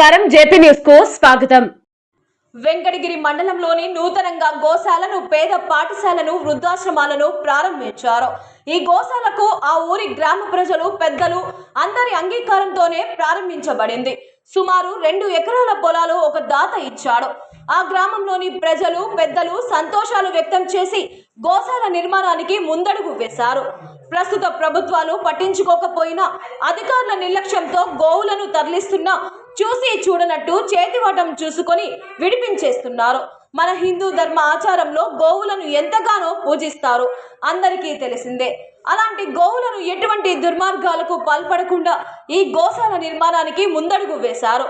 నమస్కారం. జేపీ న్యూస్కు స్వాగతం. వెంకటగిరి మండలంలోని నూతనంగా గోశాలను పేద పాఠశాలను వృద్ధాశ్రమాలను ప్రారంభించారు. ఈ గోశాలకు ఆ ఊరి గ్రామ ప్రజలు పెద్దలు అందరి అంగీకారంతోనే ప్రారంభించబడింది. సుమారు రెండు ఎకరాల పొలాలు ఒక దాత ఇచ్చాడు. ఆ గ్రామంలోని ప్రజలు పెద్దలు సంతోషాలు వ్యక్తం చేసి గోశాల నిర్మాణానికి ముందడుగు వేశారు. ప్రస్తుత ప్రభుత్వాలు పట్టించుకోకపోయినా అధికారుల నిర్లక్ష్యంతో గోవులను తరలిస్తున్నా చూసి చూడనట్టు చేతివాటం చూసుకొని విడిపించేస్తున్నారు. మన హిందూ ధర్మ ఆచారంలో గోవులను ఎంతగానో పూజిస్తారు. అందరికీ తెలిసిందే అలాంటి గోవులను ఎటువంటి దుర్మార్గాలకు పాల్పడకుండా ఈ గోశాల నిర్మాణానికి ముందడుగు వేశారు.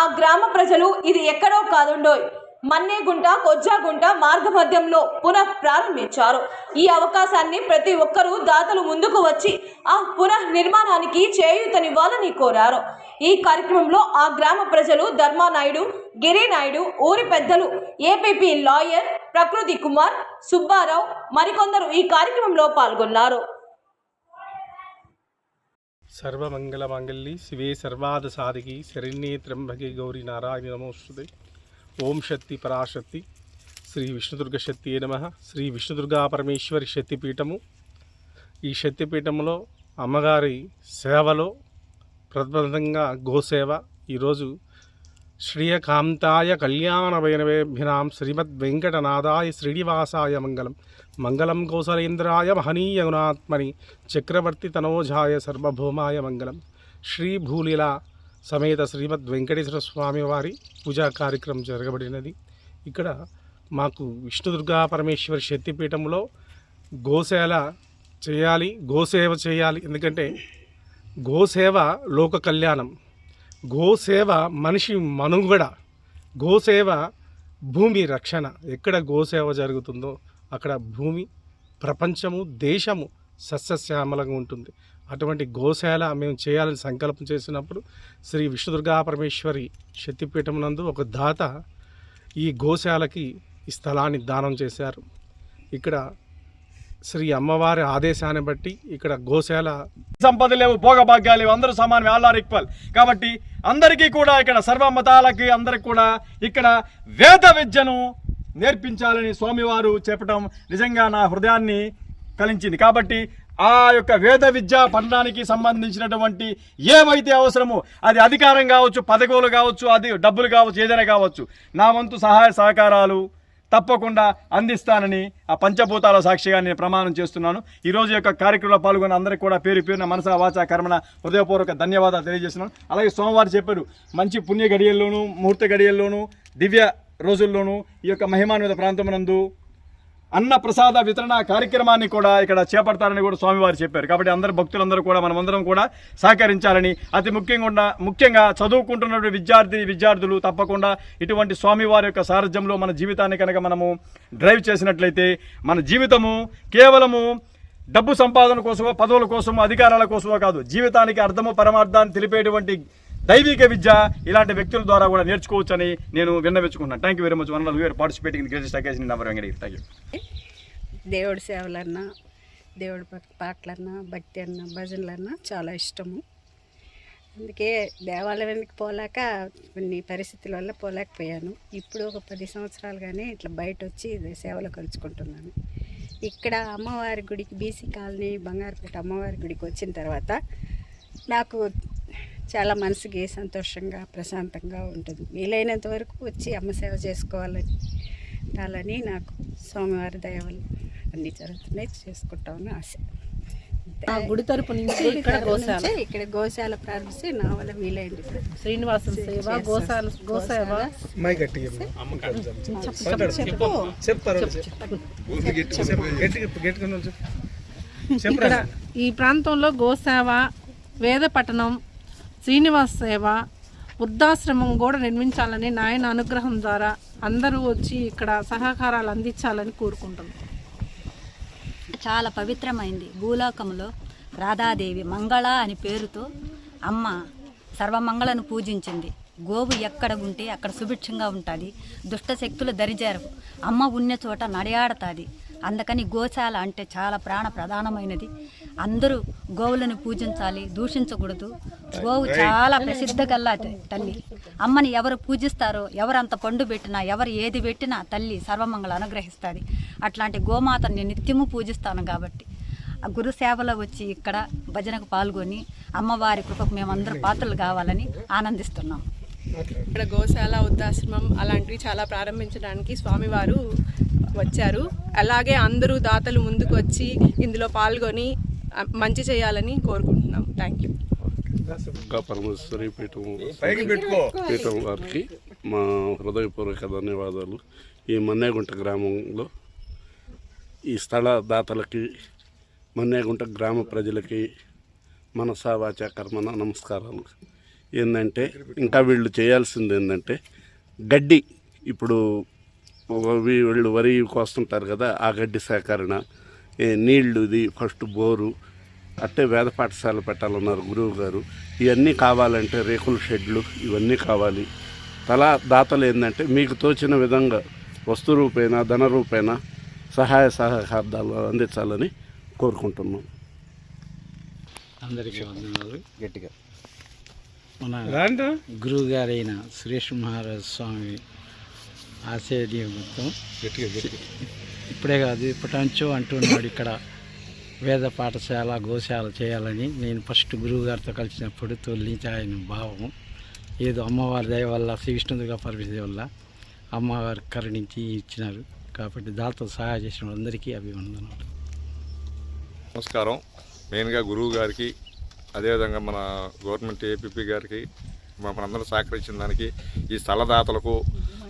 ఆ గ్రామ ప్రజలు ఇది ఎక్కడో కాదుండోయ్. మన్నేగుంట కొజ్జాగుంట మార్గ మధ్యంలో పునః ప్రారంభించారు. ఈ అవకాశాన్ని ప్రతి ఒక్కరూ దాతలు ముందుకు వచ్చి ఆ పునః నిర్మాణానికి చేయూతనివ్వాలని కోరారు. ఈ కార్యక్రమంలో ఆ గ్రామ ప్రజలు ధర్మానాయుడు గిరినాయుడు ఊరి పెద్దలు ఏపీపీ లాయర్ ప్రకృతి కుమార్ సుబ్బారావు మరికొందరు ఈ కార్యక్రమంలో పాల్గొన్నారు. సర్వమంగళమాంగళ్యి శివే సర్వాద సాధికి శరణ్యే త్రంభకి గౌరీ నారాయణ నమోస్తుతే. ఓం శక్తి పరాశక్తి. శ్రీ విష్ణుదుర్గ శక్తి నమ. శ్రీ విష్ణుదుర్గా పరమేశ్వరి శక్తిపీఠము ఈ శక్తిపీఠంలో అమ్మగారి సేవలో ప్రతిబంధంగా గోసేవ. ఈరోజు శ్రీయకాంతాయ కళ్యాణ వైనవేభ్యనాం శ్రీమద్ వెంకటనాథాయ శ్రీనివాసాయ మంగళం. మంగళం కౌసలేంద్రాయ మహనీయ గుణాత్మని చక్రవర్తి తనోజాయ సర్వభౌమాయ మంగళం. శ్రీభూలిలా సమేత శ్రీమద్ వెంకటేశ్వర స్వామి వారి పూజా కార్యక్రమం జరగబడినది. ఇక్కడ మాకు విష్ణుదుర్గా పరమేశ్వరి శక్తిపీఠంలో గోసేల చేయాలి గోసేవ చేయాలి. ఎందుకంటే గోసేవ లోక కళ్యాణం. గోసేవ మనిషి మనుగడ. గోసేవ భూమి రక్షణ. ఎక్కడ గోసేవ జరుగుతుందో అక్కడ భూమి ప్రపంచము దేశము సస్యశ్యామలంగా ఉంటుంది. అటువంటి గోశాల మేము చేయాలని సంకల్పం చేసినప్పుడు శ్రీ విష్ణుదుర్గా పరమేశ్వరి శక్తిపీఠం నందు ఒక దాత ఈ గోశాలకి ఈ స్థలాన్ని దానం చేశారు. ఇక్కడ శ్రీ అమ్మవారి ఆదేశాన్ని బట్టి ఇక్కడ గోశాల సంపద లేవు భోగభాగ్యాలు లేవు అందరూ సమానం ఆల్ ఆర్ ఈక్వల్. కాబట్టి అందరికీ కూడా ఇక్కడ సర్వ మతాలకి అందరికి కూడా ఇక్కడ వేద విద్యను నేర్పించాలని స్వామివారు చెప్పడం నిజంగా నా హృదయాన్ని కలించింది. కాబట్టి ఆ యొక్క వేద విద్యా పఠనానికి సంబంధించినటువంటి ఏమైతే అవసరమో అది అధికారం కావచ్చు పదవులు కావచ్చు అది డబ్బులు కావచ్చు ఏదైనా కావచ్చు నా వంతు సహాయ సహకారాలు తప్పకుండా అందిస్తానని ఆ పంచభూతాల సాక్షిగా నేను ప్రమాణం చేస్తున్నాను. ఈరోజు యొక్క కార్యక్రమంలో పాల్గొన్న అందరికీ కూడా పేరు పేరున మనస వాచ కర్మణ హృదయపూర్వక ధన్యవాదాలు తెలియజేస్తున్నాను. అలాగే సోమవారం చెప్పారు మంచి పుణ్య గడియల్లోనూ ముహూర్త గడియల్లోనూ దివ్య రోజుల్లోనూ ఈ యొక్క మహిమాన్విత ప్రాంతమునందు అన్న ప్రసాద వితరణ కార్యక్రమాన్ని కూడా ఇక్కడ చేపడతారని కూడా స్వామివారు చెప్పారు. కాబట్టి అందరు భక్తులందరూ కూడా మనమందరం కూడా సహకరించాలని అతి ముఖ్యంగా ఉన్న- ముఖ్యంగా చదువుకుంటున్నటువంటి విద్యార్థి విద్యార్థులు తప్పకుండా ఇటువంటి స్వామివారి యొక్క సారథ్యంలో మన జీవితాన్ని కనుక మనము డ్రైవ్ చేసినట్లయితే మన జీవితము కేవలము డబ్బు సంపాదన కోసమో పదవుల కోసమో అధికారాల కోసమో కాదు జీవితానికి అర్థము పరమార్థాన్ని తెలిపేటువంటి దైవిక విద్య ఇలాంటి వ్యక్తుల ద్వారా కూడా నేర్చుకోవచ్చని నేను విన్నవించుకున్నాను thank you very much one we are participating greatest occasion number Venkatagiri thank you దేవుడి సేవలన్నా దేవుడి పాటలన్నా భక్తి అన్నా భజనలన్నా చాలా ఇష్టము. అందుకే దేవాలయానికి పోలేక కొన్ని పరిస్థితుల వల్ల పోలేకపోయాను. ఇప్పుడు ఒక పది సంవత్సరాలుగానే ఇట్లా బయట వచ్చి సేవలు కలుసుకుంటున్నాను. ఇక్కడ అమ్మవారి గుడికి బీసీ కాలనీ బంగారుపేట అమ్మవారి గుడికి వచ్చిన తర్వాత నాకు చాలా మనసుకి సంతోషంగా ప్రశాంతంగా ఉంటుంది. వీలైనంత వరకు వచ్చి అమ్మ సేవ చేసుకోవాలని ఉండాలని నాకు స్వామివారి దయ వల్ల అన్ని జరుగుతున్నాయి. చేసుకుంటామని ఆశ. ఆ గుడి తరపు నుంచి ఇక్కడ గోశాల. ఇక్కడ గోశాల ప్రారంభిస్తే నా వల్ల వీలైంది. శ్రీనివాసం సేవ గోశాల గోసేవ చెప్తారు ఇక్కడ ఈ ప్రాంతంలో గోసేవ వేద పఠనం శ్రీనివాస్ సేవ వృద్ధాశ్రమం కూడా నిర్మించాలని నాయన అనుగ్రహం ద్వారా అందరూ వచ్చి ఇక్కడ సహకారాలు అందించాలని కోరుకుంటున్నాం. చాలా పవిత్రమైంది. భూలోకంలో రాధాదేవి మంగళ అని పేరుతో అమ్మ సర్వమంగళను పూజించింది. గోవు ఎక్కడ ఉంటే అక్కడ సుభిక్షంగా ఉంటుంది. దుష్ట శక్తులు దరిజేరవు. అమ్మ ఉన్న చోట నడయాడతాది. అందుకని గోశాల అంటే చాలా ప్రాణ ప్రధానమైనది. అందరూ గోవులను పూజించాలి దూషించకూడదు. గోవు చాలా ప్రసిద్ధ గల్లా తల్లి. అమ్మని ఎవరు పూజిస్తారో ఎవరు అంత పండు పెట్టినా ఎవరు ఏది పెట్టినా తల్లి సర్వమంగళ అనుగ్రహిస్తుంది. అట్లాంటి గోమాతని నేను నిత్యము పూజిస్తాను కాబట్టి. ఆ గురు సేవలో వచ్చి ఇక్కడ భజనకు పాల్గొని అమ్మవారి కృపకు మేమందరూ పాత్రలు కావాలని ఆనందిస్తున్నాం. ఇక్కడ గోశాల వృద్ధాశ్రమం అలాంటివి చాలా ప్రారంభించడానికి స్వామివారు వచ్చారు. అలాగే అందరూ దాతలు ముందుకు వచ్చి ఇందులో పాల్గొని మంచి చేయాలని కోరుకుంటున్నాం. థ్యాంక్ యూ పరమేశ్వరి పీఠం పీఠం వారికి మా హృదయపూర్వక ధన్యవాదాలు. ఈ మన్నేగుంట గ్రామంలో ఈ స్థల దాతలకి మన్నేగుంట గ్రామ ప్రజలకి మనసా వాచ కర్మన నమస్కారాలు. ఏంటంటే ఇంకా వీళ్ళు చేయాల్సింది ఏంటంటే గడ్డి. ఇప్పుడు వీళ్ళు వరి కోస్తుంటారు కదా ఆ గడ్డి సేకరణ ఏ నీళ్ళు ఇది ఫస్ట్ బోరు అట్టే వేద పాఠశాల పెట్టాలన్నారు గురువు గారు. ఇవన్నీ కావాలంటే రేకుల షెడ్లు ఇవన్నీ కావాలి. తలా దాతలు ఏంటంటే మీకు తోచిన విధంగా వస్తు రూపేణ ధన రూపేణ సహాయ సహకారాలు అందించాలని కోరుకుంటున్నాం. అందరికీ వందనాలు. గట్టిగా. మన దాంట్లో గురువు గారైన సురేష్ మహారాజ్ స్వామి గట్టిగా గట్టిగా. ఇప్పుడే కాదు ఇప్పటి నుంచో అంటున్నాడు ఇక్కడ వేద పాఠశాల గోశాల చేయాలని. నేను ఫస్ట్ గురువు గారితో కలిసినప్పుడు తొలించి ఆయన భావం. ఏదో అమ్మవారి దయ వల్ల శ్రీ విష్ణుదుర్గా పరమేశ్వరి వల్ల అమ్మవారి కరుణించి ఇచ్చినారు. కాబట్టి దాంతో సహాయం చేసిన అందరికీ అభివందనాలు. నమస్కారం. మెయిన్గా గురువు గారికి అదేవిధంగా మన గవర్నమెంట్ ఏపీపీ గారికి మనందరూ సహకరించిన దానికి ఈ స్థలదాతలకు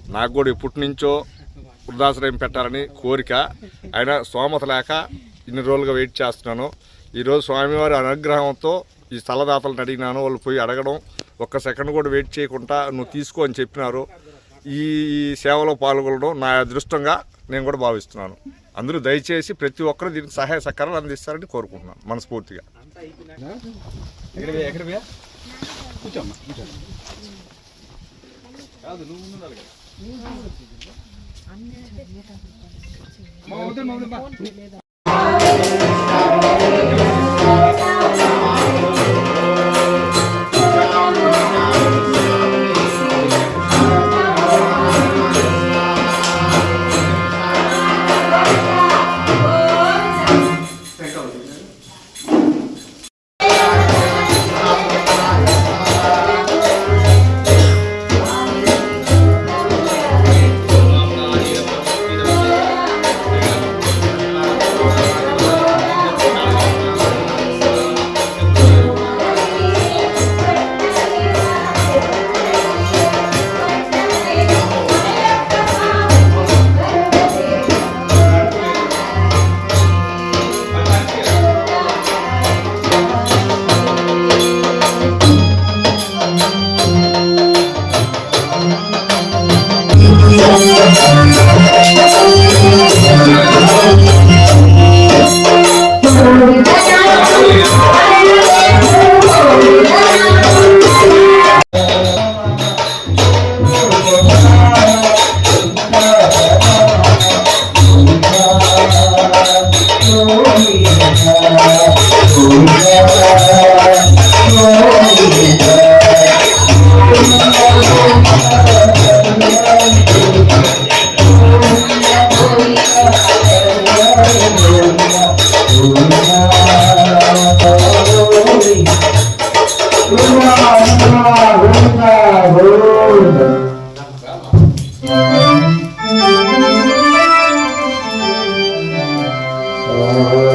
నాకు కూడా ఇప్పటి నుంచో వృద్ధాశ్రయం పెట్టాలని కోరిక. ఆయన స్తోమత లేక ఇన్ని రోజులుగా వెయిట్ చేస్తున్నాను. ఈరోజు స్వామివారి అనుగ్రహంతో ఈ స్థలదాతలను అడిగినాను. వాళ్ళు పోయి అడగడం ఒక్క సెకండ్ కూడా వెయిట్ చేయకుండా నువ్వు తీసుకో అని చెప్పినారు. ఈ సేవలో పాల్గొనడం నా అదృష్టంగా నేను కూడా భావిస్తున్నాను. అందరూ దయచేసి ప్రతి ఒక్కరూ దీనికి సహాయ సహకారాలు అందిస్తారని కోరుకుంటున్నాను. మనస్ఫూర్తిగా. కూర్చోమ్మా కాదు నువ్వు ఉండాలి కదా. அண்ணன் Oh.